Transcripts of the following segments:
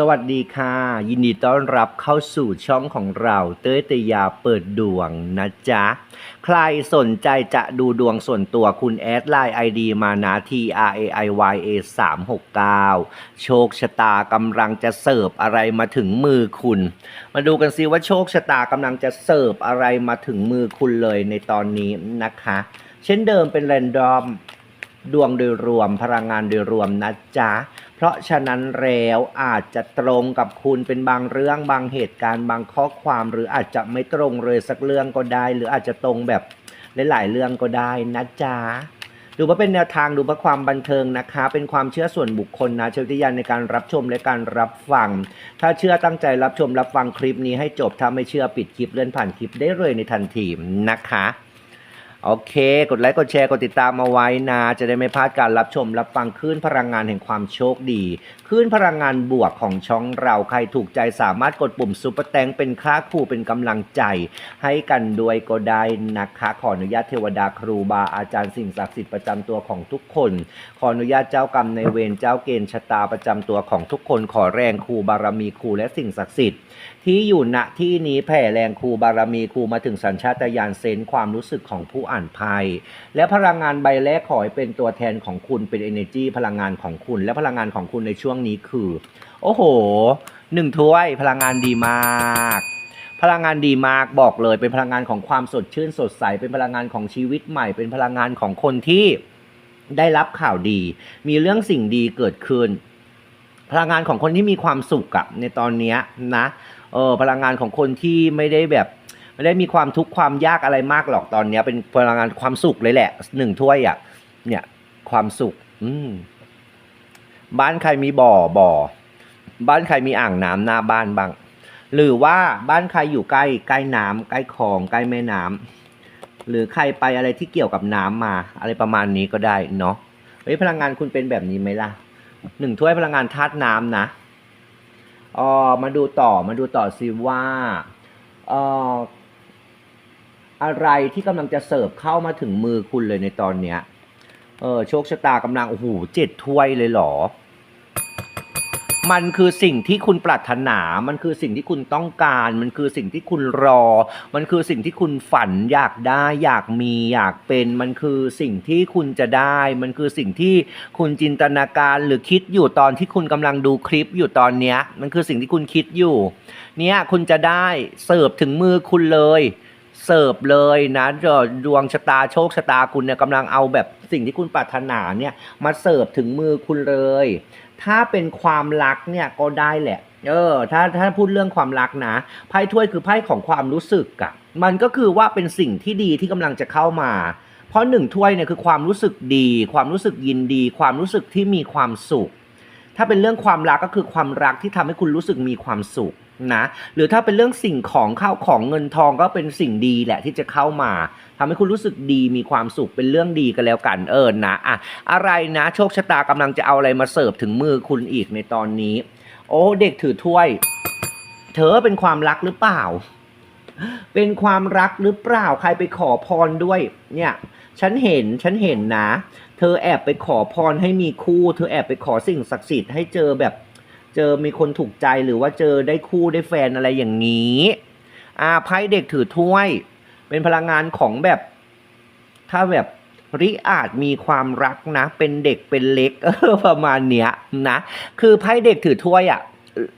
สวัสดีค่ะ ยินดีต้อนรับเข้าสู่ช่องของเราเต้ยตยาเปิดดวงนะจ๊ะ ใครสนใจจะดูดวงส่วนตัวคุณแอดไลน์ ID มานะ T R A I Y A 3 6 9 โชคชะตากำลังจะเสิร์ฟอะไรมาถึงมือคุณ มาดูกันซิว่าโชคชะตากำลังจะเสิร์ฟอะไรมาถึงมือคุณเลยในตอนนี้นะคะ เช่นเดิมเป็นแรนดอม ดวงโดยรวมพลังงานโดยรวมนะจ๊ะ เพราะฉะนั้นแล้วอาจจะตรงกับคุณเป็นบางเรื่องบางเหตุการณ์บางข้อความ หรืออาจจะไม่ตรงเลยสักเรื่องก็ได้ หรืออาจจะตรงแบบหลายๆเรื่องก็ได้นะจ๊ะดูว่าเป็นแนวทางดูว่าความบันเทิงนะคะ เป็นความเชื่อส่วนบุคคลนะเชื่อวิยานในการรับชมและการรับฟัง ถ้าเชื่อตั้งใจรับชมรับฟังคลิปนี้ให้จบถ้าไม่เชื่อปิดคลิปเลื่อนผ่านคลิปได้เลยในทันทีนะคะ โอเค กดไลค์กดแชร์กดติดตามมาไว้นะ จะได้ไม่พลาดการรับชม รับฟังคลื่นพลังงานแห่งความโชคดีคลื่นพลังงานบวกของช่องเราใครถูกใจสามารถกดปุ่มซุปเปอร์แตงเป็นค่าครูเป็นกำลังใจ ให้กันด้วยก็ได้นะคะขออนุญาตเทวดาครูบาอาจารย์สิ่งศักดิ์สิทธิ์ประจำตัวของทุกคน ขออนุญาตเจ้ากรรมในเวรเจ้าเกณฑ์ชะตาประจำตัวของทุกคน ขอแรงครูบารมีครูและสิ่งศักดิ์สิทธิ์ที่อยู่ณที่นี้แผ่แรงครูบารมีครูมาถึงสัญชาตญาณเซนความรู้สึกของผู้อ่านภัยและพลังงานใบแรกขอให้เป็นตัวแทนของคุณเป็น energy พลังงานของคุณ และพลังงานของคุณในช่วงนี้คือ โอ้โหหนึ่งถ้วยพลังงานดีมาก พลังงานดีมากบอกเลย เป็นพลังงานของความสดชื่นสดใส เป็นพลังงานของชีวิตใหม่ เป็นพลังงานของคนที่ได้รับข่าวดี มีเรื่องสิ่งดีเกิดขึ้น พลังงานของคนที่มีความสุขอะในตอนนี้นะเออพลังงานของคนที่ไม่ได้แบบ ไม่ได้มีความทุกข์ความยากอะไรมากหรอกตอนเนี้ย เป็นพลังงานความสุขเลยแหละหนึ่งถ้วยอะ เนี่ย ความสุข อืมบ้านใครมีบ่อบ่อ บ้านใครมีอ่างน้ำหน้าบ้านบ้าง หรือว่าบ้านใครอยู่ใกล้ใกล้น้ำใกล้คลองใกล้แม่น้ำหรือใครไปอะไรที่เกี่ยวกับน้ำมา อะไรประมาณนี้ก็ได้เนาะเฮ้ยพลังงานคุณเป็นแบบนี้ไหมล่ะหนึ่งถ้วยพลังงานธาตุน้ำนะเออมาดูต่อมาดูต่อสิว่าเอ่อ อะไรที่กำลังจะเสิร์ฟเข้ามาถึงมือคุณเลยในตอนเนี้ย เออโชคชะตากำลังโอ้โหเจ็ดถ้วยเลยเหรอ มันคือสิ่งที่คุณปรารถนา มันคือสิ่งที่คุณต้องการ มันคือสิ่งที่คุณรอ มันคือสิ่งที่คุณฝันอยากได้ อยากมีอยากเป็น มันคือสิ่งที่คุณจะได้ มันคือสิ่งที่คุณจินตนาการหรือคิดอยู่ตอนที่คุณกำลังดูคลิปอยู่ตอนเนี้ย มันคือสิ่งที่คุณคิดอยู่ เนี่ยคุณจะได้เสิร์ฟถึงมือคุณเลย เสิร์ฟเลยนะดวงชะตาโชคชะตาคุณเนี่ยกำลังเอาแบบสิ่งที่คุณปรารถนาเนี่ยมาเสิร์ฟถึงมือคุณเลย ถ้าเป็นความรักเนี่ยก็ได้แหละเออถ้าถ้าพูดเรื่องความรักนะไพ่ถ้วยคือไพ่ของความรู้สึกอะมันก็คือว่าเป็นสิ่งที่ดีที่กำลังจะเข้ามา เพราะหนึ่งถ้วยเนี่ยคือความรู้สึกดี ความรู้สึกยินดี ความรู้สึกที่มีความสุข ถ้าเป็นเรื่องความรักก็คือความรักที่ทำให้คุณรู้สึกมีความสุข นะหรือถ้าเป็นเรื่องสิ่งของข้าวของเงินทองก็เป็นสิ่งดีแหละที่จะเข้ามาทำให้คุณรู้สึกดีมีความสุขเป็นเรื่องดีกันแล้วกันเออนะอะอะไรนะ โชคชะตากำลังจะเอาอะไรมาเสิร์ฟถึงมือคุณอีกในตอนนี้ โอ้เด็กถือถ้วย เธอเป็นความรักหรือเปล่า เป็นความรักหรือเปล่าใครไปขอพรด้วย เนี่ยฉันเห็นฉันเห็นนะ เธอแอบไปขอพรให้มีคู่ เธอแอบไปขอสิ่งศักดิ์สิทธิ์ให้เจอแบบ เจอมีคนถูกใจหรือว่าเจอได้คู่ได้แฟนอะไรอย่างนี้อ่าไพ่เด็กถือถ้วย เป็นพลังงานของแบบ ถ้าแบบริอาจมีความรักนะ เป็นเด็กเป็นเล็กประมาณเนี้ยนะ คือไพ่เด็กถือถ้วยอะ่ะ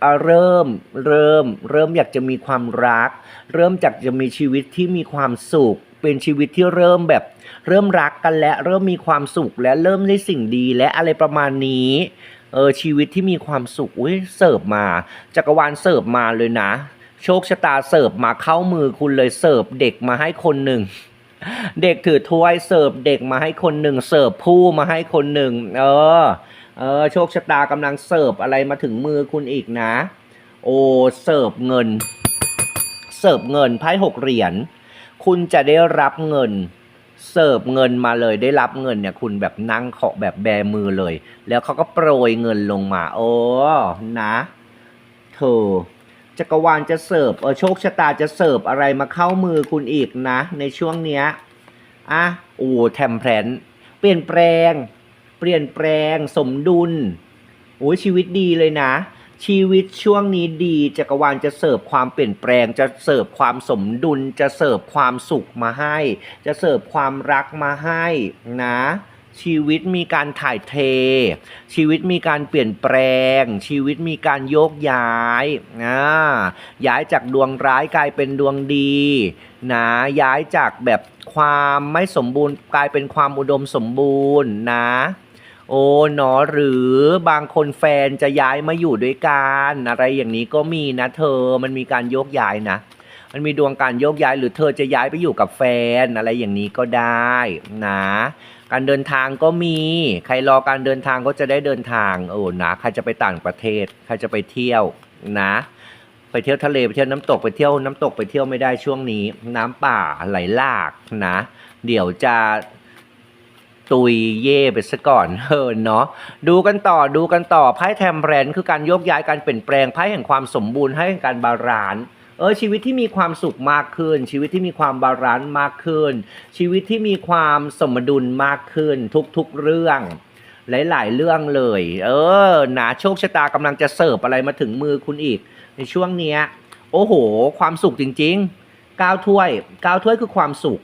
เอ่อเริ่มเริ่ม เริ่มอยากจะมีความรัก เริ่มจากจะมีชีวิตที่มีความสุข เป็นชีวิตที่เริ่มแบบ เริ่มรักกันและเริ่มมีความสุขและเริ่มได้สิ่งดีและอะไรประมาณนี้ เออชีวิตที่มีความสุขอุ้ยเสิร์ฟมา จักรวาลเสิร์ฟมาเลยนะ โชคชะตาเสิร์ฟมาเข้ามือคุณเลยเสิร์ฟเด็กมาให้คนหนึ่งเด็กถือถ้วยเสิร์ฟเด็กมาให้คนหนึ่งเสิร์ฟผู้มาให้คนหนึ่งเออเออโชคชะตากำลังเสิร์ฟอะไรมาถึงมือคุณอีกนะ โอ้เสิร์ฟเงิน เสิร์ฟเงินไพ่หกเหรียญคุณจะได้รับเงิน เสิร์ฟเงินมาเลยได้รับเงินเนี่ยคุณแบบนั่งเคาะแบบแบมือเลย แล้วเขาก็โปรยเงินลงมา โอ้นะเธอจักรวาลจะเสิร์ฟเออโชคชะตาจะเสิร์ฟอะไรมาเข้ามือคุณอีกนะ ในช่วงเนี้ยอะโอ้แทมเพลนเปลี่ยนแปลง เปลี่ยนแปลงสมดุลโอ้ชีวิตดีเลยนะ ชีวิตช่วงนี้ดีจักรวาลจะเสิร์ฟความเปลี่ยนแปลง จะเสิร์ฟความสมดุล จะเสิร์ฟความสุขมาให้ จะเสิร์ฟความรักมาให้นะชีวิตมีการถ่ายเท ชีวิตมีการเปลี่ยนแปลง ชีวิตมีการโยกย้ายนะย้ายจากดวงร้ายกลายเป็นดวงดีนะย้ายจากแบบความไม่สมบูรณ์กลายเป็นความอุดมสมบูรณ์นะ โอ้เนอหรือบางคนแฟนจะย้ายมาอยู่ด้วยกันอะไรอย่างนี้ก็มีนะเธอมันมีการโยกย้ายนะ มันมีดวงการโยกย้ายหรือเธอจะย้ายไปอยู่กับแฟนอะไรอย่างนี้ก็ได้นะการเดินทางก็มี ใครรอการเดินทางก็จะได้เดินทางโอ้นะใครจะไปต่างประเทศ ใครจะไปเที่ยวนะ ไปเที่ยวทะเลไปเที่ยวน้ำตกไปเที่ยวน้ำตกไปเที่ยวไม่ได้ช่วงนี้ น้ำป่าไหลหลากนะ เดี๋ยวจะ ตุยเย่ไปซะก่อนเออเนาะดูกันต่อดูกันต่อไพ่แทมแรนคือการโยกย้ายการเปลี่ยนแปลงไพ่แห่งความสมบูรณ์ให้แห่งการบาลานซ์เออชีวิตที่มีความสุขมากขึ้น ชีวิตที่มีความบาลานซ์มากขึ้น ชีวิตที่มีความสมดุลมากขึ้นทุกๆเรื่อง หลาย ๆ เรื่องเลย เออหนะโชคชะตากำลังจะเสิร์ฟอะไรมาถึงมือคุณอีก ในช่วงเนี้ย โอ้โห ความสุขจริงๆก้าวถ้วยก้าวถ้วยคือความสุข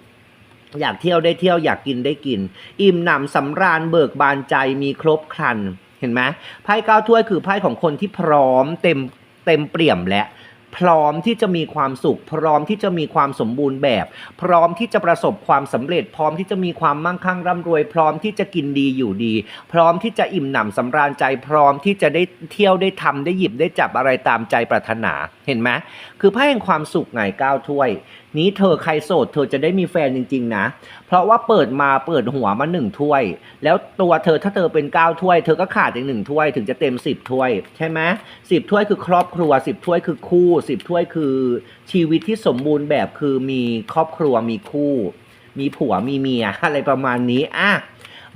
อยากเที่ยวได้เที่ยวอยากกินได้กิน อิ่มหนำสำราญเบิกบานใจมีครบครัน เห็นไหมไพ่ก้าถ้วยคือไพ่ของคนที่พร้อมเต็มเต็มเปี่ยมและพร้อมที่จะมีความสุข พร้อมที่จะมีความสมบูรณ์แบบ พร้อมที่จะประสบความสำเร็จ พร้อมที่จะมีความมั่งคั่งร่ำรวย พร้อมที่จะกินดีอยู่ดี พร้อมที่จะอิ่มหนำสำราญใจ พร้อมที่จะได้เที่ยวได้ทำได้หยิบได้จับอะไรตามใจปรารถนาเห็นไหมคือไพ่แห่งความสุขไงก้าวถ้วย นี้เธอใครโสด เธอจะได้มีแฟนจริง ๆ นะ เพราะว่าเปิดมาเปิดหัวมาหนึ่งถ้วย แล้วตัวเธอถ้าเธอเป็นเก้าถ้วย เธอก็ขาดอีกหนึ่งถ้วยถึงจะเต็มสิบถ้วย ใช่ไหมสิบถ้วยคือครอบครัวสิบถ้วยคือคู่สิบถ้วยคือชีวิตที่สมบูรณ์แบบคือมีครอบครัวมีคู่ มีผัวมีเมียอะไรประมาณนี้อะ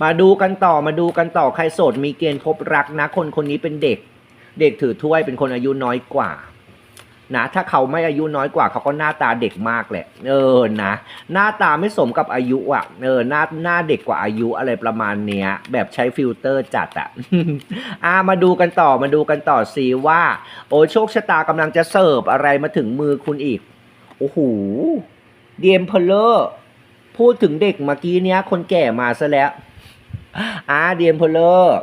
มาดูกันต่อมาดูกันต่อใครโสดมีเกณฑ์พบรักนะ คนคนนี้เป็นเด็ก เด็กถือถ้วยเป็นคนอายุน้อยกว่า นะ ถ้าเขาไม่อายุน้อยกว่าเขาก็หน้าตาเด็กมากแหละ เออนะ หน้าตาไม่สมกับอายุอะ เออหน้าหน้าเด็กกว่าอายุอะไรประมาณเนี้ย แบบใช้ฟิลเตอร์จัดอะอ่ามาดูกันต่อมาดูกันต่อสิว่า โอ้โชคชะตากำลังจะเสิร์ฟอะไรมาถึงมือคุณอีก โอ้โหเดียมเพลเลอร์พูดถึงเด็กเมื่อกี้เนี้ย คนแก่มาซะแล้วอ่าเดียมเพลเลอร์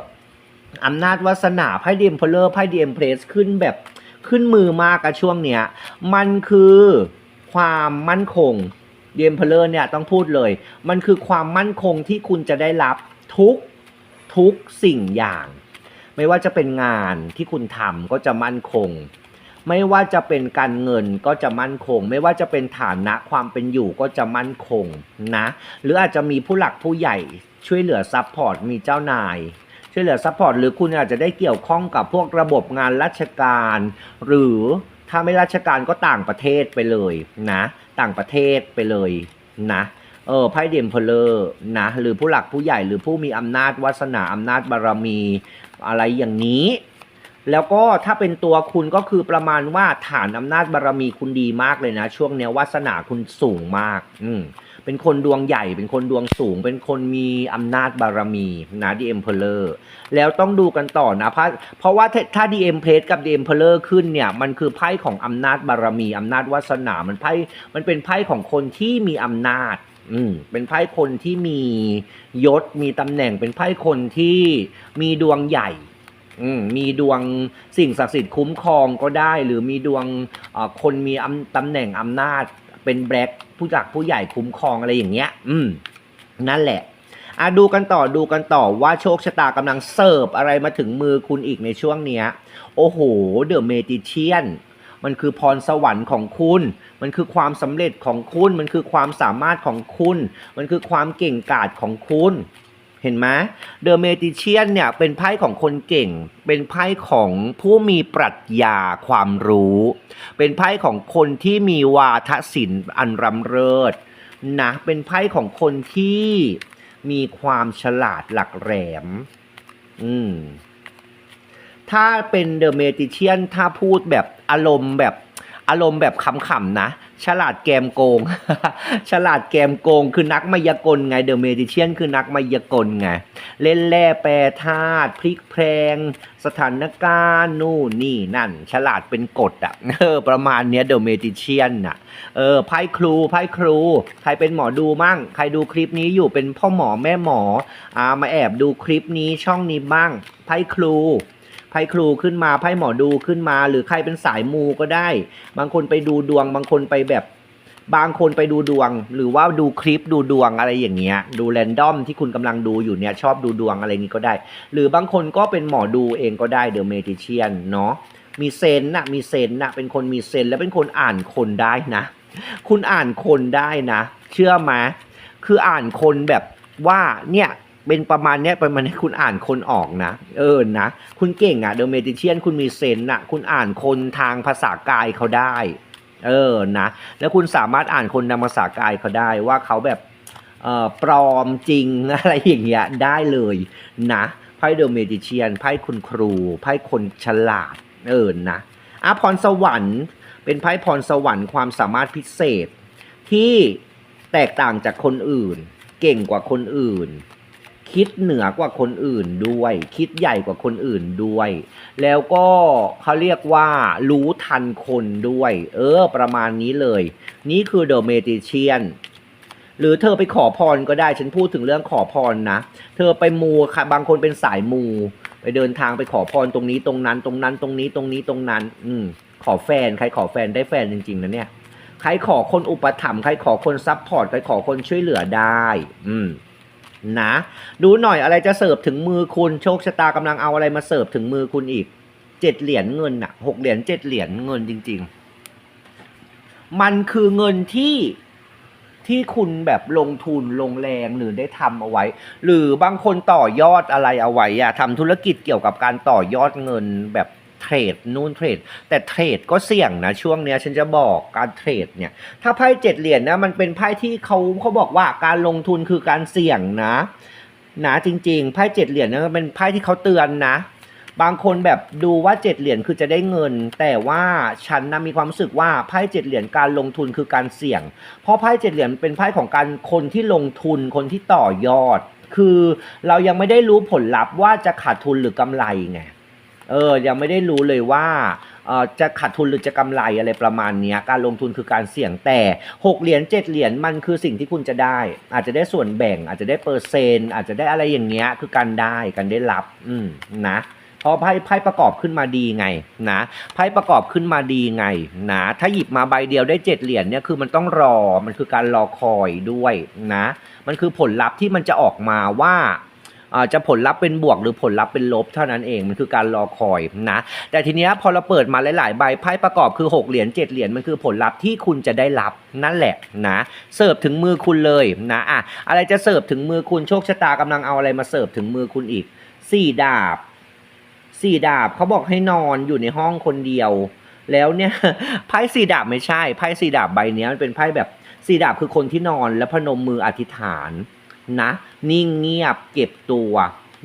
อำนาจวาสนาไพ่เดียมเพลเลอร์ไพ่เดียมเพลสขึ้นแบบ ขึ้นมือมากอะช่วงเนี้ย มันคือความมั่นคงเดมเพลเลอร์เนี่ยต้องพูดเลย มันคือความมั่นคงที่คุณจะได้รับทุกทุกสิ่งอย่าง ไม่ว่าจะเป็นงานที่คุณทำก็จะมั่นคง ไม่ว่าจะเป็นการเงินก็จะมั่นคง ไม่ว่าจะเป็นฐานะความเป็นอยู่ก็จะมั่นคงนะ หรืออาจจะมีผู้หลักผู้ใหญ่ช่วยเหลือซัพพอร์ตมีเจ้านาย ช่วยเหลือซัพพอร์ตหรือคุณอาจจะได้เกี่ยวข้องกับพวกระบบงานราชการ หรือถ้าไม่ราชการก็ต่างประเทศไปเลยนะ ต่างประเทศไปเลยนะเออไพ่เดมเพลเลอร์นะหรือผู้หลักผู้ใหญ่หรือผู้มีอำนาจวาสนาอำนาจบารมีอะไรอย่างนี้ แล้วก็ถ้าเป็นตัวคุณก็คือประมาณว่าฐานอำนาจบารมีคุณดีมากเลยนะ ช่วงเนี้ยวาสนาคุณสูงมาก อืม เป็นคนดวงใหญ่ เป็นคนดวงสูง เป็นคนมีอำนาจบารมีนะดีเอ็มเพลเลอร์แล้วต้องดูกันต่อนะเพราะเพราะว่าถ้าดีเอ็มเพลกับดีเอ็มเพลเลอร์ขึ้นเนี่ยมันคือไพ่ของอำนาจบารมีอำนาจวาสนา มันไพ่มันเป็นไพ่ของคนที่มีอำนาจอืมเป็นไพ่คนที่มียศมีตำแหน่งเป็นไพ่คนที่มีดวงใหญ่อืมมีดวงสิ่งศักดิ์สิทธิ์คุ้มครองก็ได้ หรือมีดวงคนมีตำแหน่งอำนาจ เป็นแบล็กผู้จักผู้ใหญ่คุ้มครองอะไรอย่างเงี้ย อืม นั่นแหละอะดูกันต่อดูกันต่อว่าโชคชะตากำลังเสิร์ฟอะไรมาถึงมือคุณอีกในช่วงเนี้ย โอ้โห เดอะเมติเชียนมันคือพรสวรรค์ของคุณ มันคือความสำเร็จของคุณ มันคือความสามารถของคุณ มันคือความเก่งกาจของคุณ เห็นไหมเดอะเมจิเชียนเนี่ยเป็นไพ่ของคนเก่ง เป็นไพ่ของผู้มีปรัชญาความรู้ เป็นไพ่ของคนที่มีวาทศิลป์อันรำเริศนะเป็นไพ่ของคนที่มีความฉลาดหลักแหลม อืม ถ้าเป็นเดอะเมจิเชียนถ้าพูดแบบอารมณ์แบบอารมณ์แบบขำๆนะ ฉลาดแกมโกง ฉลาดแกมโกงคือนักมายากลไงเดอะเมดิเชียนคือนักมายากลไง เล่นแร่แปรธาตุพลิกแพลงสถานการณ์นู่นนี่นั่น ฉลาดเป็นกฎอะเออประมาณเนี้ยเดอะเมดิเชียนน่ะเออไพ่ครูไพ่ครู ใครเป็นหมอดูมั่ง ใครดูคลิปนี้อยู่เป็นพ่อหมอแม่หมออ่ามาแอบดูคลิปนี้ช่องนี้บ้างไพ่ครู ไพ่ครูขึ้นมาไพ่หมอดูขึ้นมา หรือใครเป็นสายมูก็ได้ บางคนไปดูดวง บางคนไปแบบ บางคนไปดูดวง หรือว่าดูคลิปดูดวงอะไรอย่างเงี้ย ดูแรนดอมที่คุณกำลังดูอยู่เนี่ยชอบดูดวงอะไรนี้ก็ได้ หรือบางคนก็เป็นหมอดูเองก็ได้เดอะเมดิเชียนเนาะมีเซนนะมีเซนนะเป็นคนมีเซนและเป็นคนอ่านคนได้นะ คุณอ่านคนได้นะ เชื่อไหมคืออ่านคนแบบว่าเนี่ย เป็นประมาณเนี้ยประมาณนี้คุณอ่านคนออกนะ เออนะ คุณเก่งอะเดอะเมดิเชียนคุณมีเซนน่ะคุณอ่านคนทางภาษากายเขาได้ เออนะ แล้วคุณสามารถอ่านคนทางภาษากายเขาได้ว่าเขาแบบเอ่อปลอมจริงอะไรอย่างเงี้ยได้เลยนะไพ่เดอะเมดิเชียนไพ่คุณครูไพ่คนฉลาด เออนะอะพรสวรรค์เป็นไพ่พรสวรรค์ความสามารถพิเศษที่แตกต่างจากคนอื่น เก่งกว่าคนอื่น คิดเหนือกว่าคนอื่นด้วย คิดใหญ่กว่าคนอื่นด้วย แล้วก็เขาเรียกว่ารู้ทันคนด้วย เออ ประมาณนี้เลย นี่คือ The Magician หรือเธอไปขอพรก็ได้ฉันพูดถึงเรื่องขอพรนะ เธอไปมูค่ะบางคนเป็นสายมู ไปเดินทางไปขอพรตรงนี้ตรงนั้น ตรงนั้นตรงนี้ตรงนี้ตรงนั้น อืม ขอแฟน ใครขอแฟนได้แฟนจริงๆนะเนี่ย ใครขอคนอุปถัมภ์ใครขอคนซัพพอร์ตใครขอคนช่วยเหลือได้ อืม นะ ดูหน่อยอะไรจะเสิร์ฟถึงมือคุณโชคชะตากำลังเอาอะไรมาเสิร์ฟถึงมือคุณอีกเจ็ดเหรียญเงินอะหกเหรียญเจ็ดเหรียญเงินจริง ๆ มันคือเงินที่ที่คุณแบบลงทุนลงแรงหรือได้ทำเอาไว้ หรือบางคนต่อยอดอะไรเอาไว้อะทำธุรกิจเกี่ยวกับการต่อยอดเงินแบบ เทรดนู่นเทรด แต่เทรดก็เสี่ยงนะช่วงเนี้ยฉันจะบอกการเทรดเนี่ย ถ้าไพ่เจ็ดเหรียญนะมันเป็นไพ่ที่เขาเขาบอกว่าการลงทุนคือการเสี่ยงนะนะจริงๆไพ่เจ็ดเหรียญนะเป็นไพ่ที่เขาเตือนนะ บางคนแบบดูว่าเจ็ดเหรียญคือจะได้เงิน แต่ว่าฉันนะมีความรู้สึกว่าไพ่เจ็ดเหรียญการลงทุนคือการเสี่ยง เพราะไพ่เจ็ดเหรียญเป็นไพ่ของการคนที่ลงทุนคนที่ต่อยอด คือเรายังไม่ได้รู้ผลลัพธ์ว่าจะขาดทุนหรือกำไรไง เออยังไม่ได้รู้เลยว่าเออจะขาดทุนหรือจะกำไรอะไรประมาณนี้การลงทุนคือการเสี่ยงแต่หกเหรียญเจ็ดเหรียญมันคือสิ่งที่คุณจะได้ อาจจะได้ส่วนแบ่ง อาจจะได้เปอร์เซนต์อาจจะได้อะไรอย่างเงี้ยคือการได้การได้รับอืมนะเพราะไพ่ไพ่ประกอบขึ้นมาดีไงนะไพ่ประกอบขึ้นมาดีไงนะถ้าหยิบมาใบเดียวได้เจ็ดเหรียญเนี่ยคือมันต้องรอมันคือการรอคอยด้วยนะ มันคือผลลัพธ์ที่มันจะออกมาว่า จะผลลัพธ์เป็นบวกหรือผลลัพธ์เป็นลบเท่านั้นเองมันคือการรอคอยนะแต่ทีเนี้ยพอเราเปิดมาหลาย ๆ ใบไพ่ประกอบคือ 6 เหรียญ7เหรียญมันคือผลลัพธ์ที่คุณจะได้รับนั่นแหละนะเสิร์ฟถึงมือคุณเลยนะอะอะไรจะเสิร์ฟถึงมือคุณโชคชะตากำลังเอาอะไรมาเสิร์ฟถึงมือคุณอีกสี่ดาบสี่ดาบเขาบอกให้นอนอยู่ในห้องคนเดียว แล้วเนี่ยไพ่สี่ดาบไม่ใช่ไพ่สี่ดาบใบเนี้ยมันเป็นไพ่แบบสี่ดาบคือคนที่นอนแล้วพนมมืออธิษฐานนะ นิ่งเงียบเก็บตัว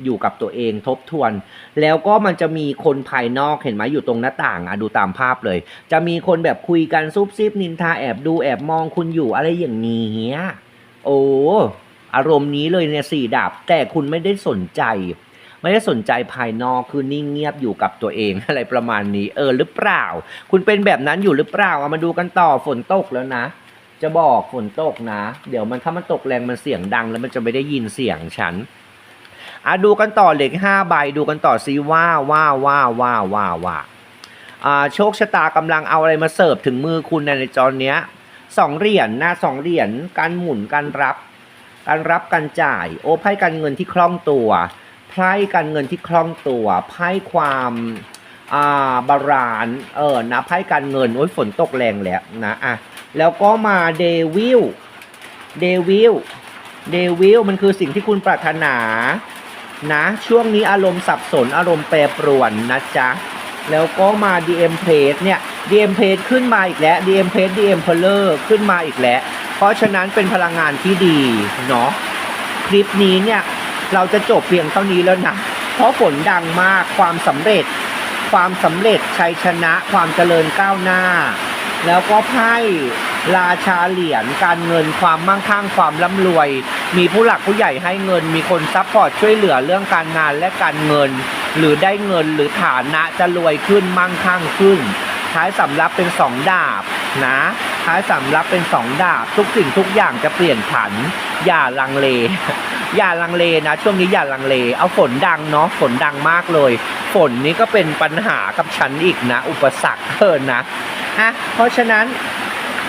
อยู่กับตัวเองทบทวน แล้วก็มันจะมีคนภายนอกเห็นไหมอยู่ตรงหน้าต่างอะดูตามภาพเลย จะมีคนแบบคุยกันซุบซิบนินทาแอบดูแอบมองคุณอยู่อะไรอย่างนี้โอ้อารมณ์นี้เลยเนี่ยสี่ดาบแต่คุณไม่ได้สนใจ ไม่ได้สนใจภายนอกคือนิ่งเงียบอยู่กับตัวเองอะไรประมาณนี้ เออหรือเปล่า คุณเป็นแบบนั้นอยู่หรือเปล่าเอามาดูกันต่อฝนตกแล้วนะ จะบอกฝนตกนะ เดี๋ยวมันถ้ามันตกแรงมันเสียงดัง แล้วมันจะไม่ได้ยินเสียงฉันอะดูกันต่อเหล็กห้าใบดูกันต่อซิว่าว่าว่าว่าว่าว่าอ่าโชคชะตากำลังเอาอะไรมาเสิร์ฟถึงมือคุณในจอเนี้ยสองเหรียญนะสองเหรียญการหมุนการรับการรับการจ่าย โอ้ไพ่การเงินที่คล่องตัวไพ่การเงินที่คล่องตัวไพ่ความอ่าบารานเออนะไพ่การเงินโอ้ยฝนตกแรงแล้วนะอะ แล้วก็มาเดวิลเดวิลเดวิลมันคือสิ่งที่คุณปรารถนานะ ช่วงนี้อารมณ์สับสนอารมณ์แปรปรวนนะจ๊ะ แล้วก็มา DM p a g e เนี่ย DM p a g e ขึ้นมาอีกแล้ว DM p a g e DM p e l e r ขึ้นมาอีกแล้ว เพราะฉะนั้นเป็นพลังงานที่ดีเนาะคลิปนี้เนี่ย เราจะจบเพียงเท่านี้แล้วนะ เพราะฝนดังมากความสำเร็จ ความสำเร็จชัยชนะความเจริญก้าวหน้า แล้วก็ไพ่ราชาเหรียญการเงินความมั่งคั่งความร่ำรวย มีผู้หลักผู้ใหญ่ให้เงิน มีคนซัพพอร์ตช่วยเหลือเรื่องการงานและการเงิน หรือได้เงินหรือฐานะจะรวยขึ้นมั่งคั่งขึ้น ท้ายสำรับเป็นสองดาบนะท้ายสำรับเป็นสองดาบ ทุกสิ่งทุกอย่างจะเปลี่ยนผัน อย่าลังเล อย่าลังเลนะ ช่วงนี้อย่าลังเล เอาฝนดังเนาะฝนดังมากเลย ฝนนี้ก็เป็นปัญหากับฉันอีกนะ อุปสรรคเกินนะ อะเพราะฉะนั้น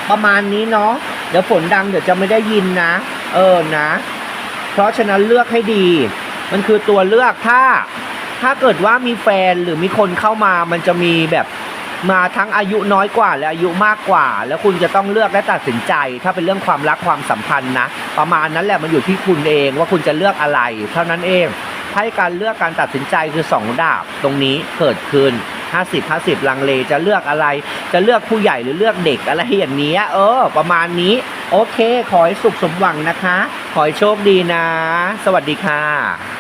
ประมาณนี้เนาะเดี๋ยวฝนดังเดี๋ยวจะไม่ได้ยินนะ เออนะ เพราะฉะนั้นเลือกให้ดี มันคือตัวเลือกถ้า ถ้าเกิดว่ามีแฟนหรือมีคนเข้ามามันจะมีแบบมาทั้งอายุน้อยกว่าและอายุมากกว่า แล้วคุณจะต้องเลือกและตัดสินใจ ถ้าเป็นเรื่องความรักความสัมพันธ์นะ ประมาณนั้นแหละมันอยู่ที่คุณเองว่าคุณจะเลือกอะไร เท่านั้นเองให้การเลือกการตัดสินใจคือสองดาบตรงนี้เกิดขึ้น 50 50 ลังเลจะเลือกอะไร จะเลือกผู้ใหญ่หรือเลือกเด็กอะไรอย่างนี้เออ ประมาณนี้ โอเค ขอให้สุขสมหวังนะคะ ขอให้โชคดีนะ สวัสดีค่ะ